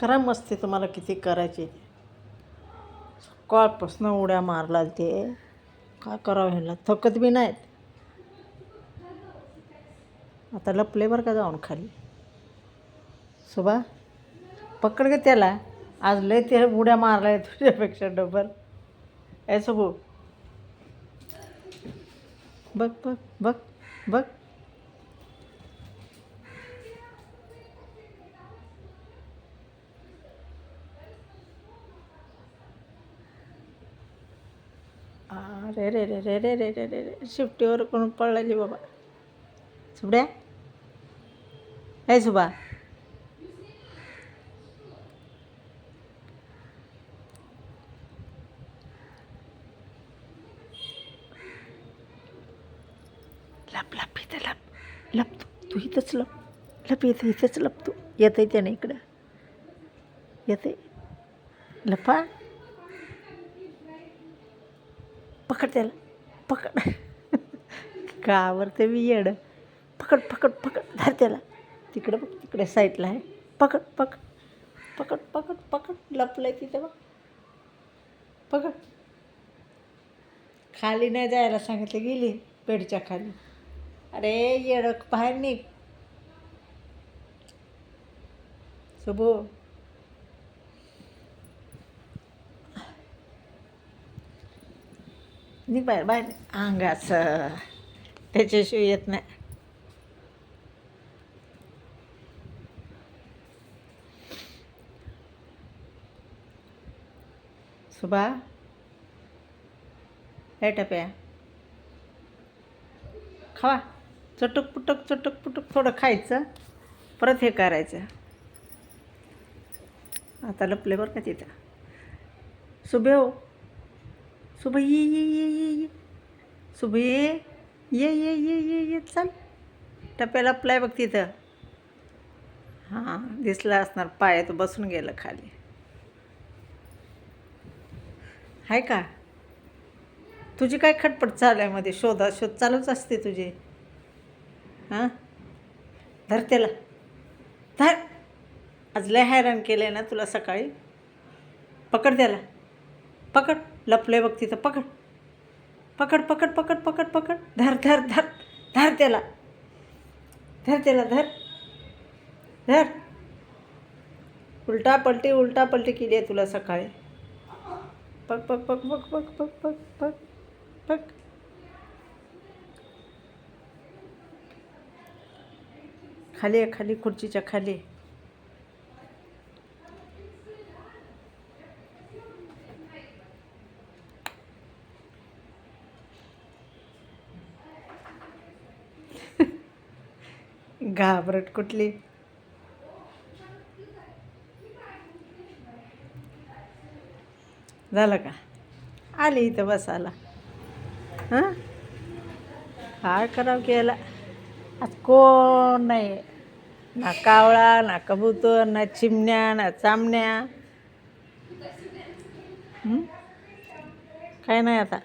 करा मस्ती तुम्हाला किती करायची? सकाळपासून उड्या मारला ते. काय करावं ह्याला? थकत बी नाहीत. आता लपले बरं का जाऊन खाली. सुबा पकड ग त्याला. आज लय ते उड्या मारलाय तुझ्यापेक्षा डबल. ए सुबू बघ बघ बघ बघ. अरे रे रे रे रे रे रे रे रे. शिफ्टीवर कोण पळलेली बाबा? सुबड्या हे सुबा लप लप इथं लप. लप तू. तू इथंच लप. लप इथं इथंच लप तू. येतं त्याने इकडं. येते लपा. पकड त्याला. पकड. का मी येडं. पकड पकड पकड. धर त्याला. तिकडं बघ तिकडे साईडला आहे. पकड पकड. पकड पकड पकड. आहे तिथं बघ. पकड. खाली नाही जायला सांगितलं गेली बेडच्या खाली. अरे येडक बाहेर निघ. सुबो. निघ बाहेर बाहेर अंगाचं त्याच्याशिवाय येत नाही. सुबा हे टप्या. खावा. चटक पुटक चटक पुटक थोडं खायचं. परत हे करायचं. आता लपले बरं का तिथं. सुबे हो. सुबह ये ये ये ये ये. सुबह ये ये ये ये ये ये चल. टप्प्याला प्लाय बघ तिथं. हां दिसला असणार पाय तो बसून गेलं खाली. आहे का? तुझी काय खटपट चालू आहे मध्ये? शोधा शोध चालूच असते तुझे. हां? धर त्याला. धर. आज लय हैराण केलं आहे ना तुला सकाळी. पकड त्याला. पकड. लपले बघ तिथं. पकड. पकड पकड पकड पकड पकड. धर धर धर. धर त्याला. धर त्याला धर. धर. उलटा पलटी उलटा पलटी केली आहे तुला सकाळी. पक पक पक पक पक पक पक पक पक. खाली आहे खाली खुर्चीच्या खाली. घाबरट कुठली? झालं का? आली इथं बसायला. हां? काय करावं केला आज कोण नाही. ना कावळा ना कबूतर ना चिमण्या ना चामण्या. काय नाही आता.